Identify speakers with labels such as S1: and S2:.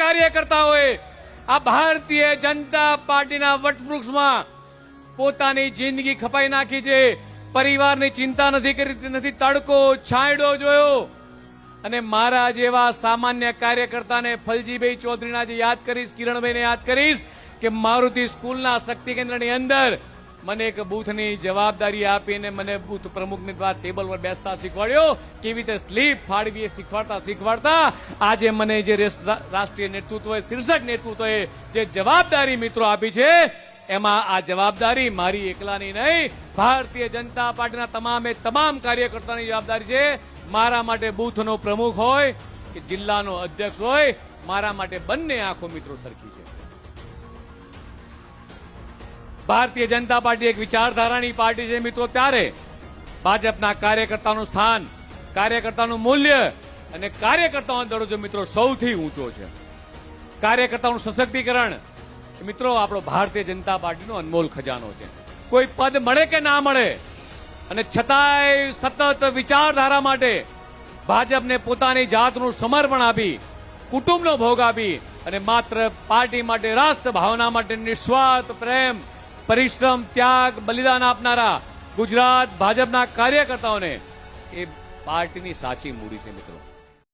S1: કાર્યકર્તાઓએ આ ભારતીય જનતા પાર્ટીના વટવૃક્ષમાં પોતાની જિંદગી ખપાઈ નાખી છે. પરિવારની ચિંતા નથી કરી, નથી તડકો છાંયડો જોયો. અને મારા જેવા સામાન્ય કાર્યકર્તાને ફલજીભાઈ ચૌધરીના જે યાદ કરીશ, કિરણભાઈને યાદ કરીશ કે મારુતિ સ્કૂલના શક્તિ કેન્દ્રની અંદર મને એક બૂથની જવાબદારી આપીને મને બૂથ પ્રમુખની ટેબલ પર બેસતા શીખવાડ્યો. કેવી રીતે સ્લીપ ફાળવી શીખવાડતા શીખવાડતા આજે મને જે રાષ્ટ્રીય નેતૃત્વએ, શીર્ષક નેતૃત્વએ જે જવાબદારી મિત્રો આપી છે, એમાં આ જવાબદારી મારી એકલાની નહીં, ભારતીય જનતા પાર્ટીના તમામે તમામ કાર્યકર્તાની જવાબદારી છે. મારા માટે બૂથનો પ્રમુખ હોય કે જિલ્લાનો અધ્યક્ષ હોય, મારા માટે બંને આંખો મિત્રો સરખી છે. ભારતીય જનતા પાર્ટી એક વિચારધારાની પાર્ટી છે મિત્રો. ત્યારે ભાજપના કાર્યકર્તાનું સ્થાન, કાર્યકર્તાનું મૂલ્ય અને કાર્યકર્તાઓનો દરજ્જો મિત્રો સૌથી ઊંચો છે. કાર્યકર્તાઓનું સશક્તિકરણ. મિત્રો આપણો ભારતીય જનતા પાર્ટીનો અનમોલ ખજાનો છે. કોઈ પદ મળે કે ના મળે? અને છતાંય સતત વિચારધારા માટે ભાજપને પોતાની જાતનું સમર્પણ આપી, કુટુંબનો ભોગ આપી અને માત્ર પાર્ટી માટે રાષ્ટ્ર ભાવના માટે નિસ્વાર્થ પ્રેમ પરિશ્રમ ત્યાગ બલિદાન આપનારા ગુજરાત ભાજપના કાર્યકર્તાઓને એ પાર્ટીની સાચી મૂડી છે મિત્રો.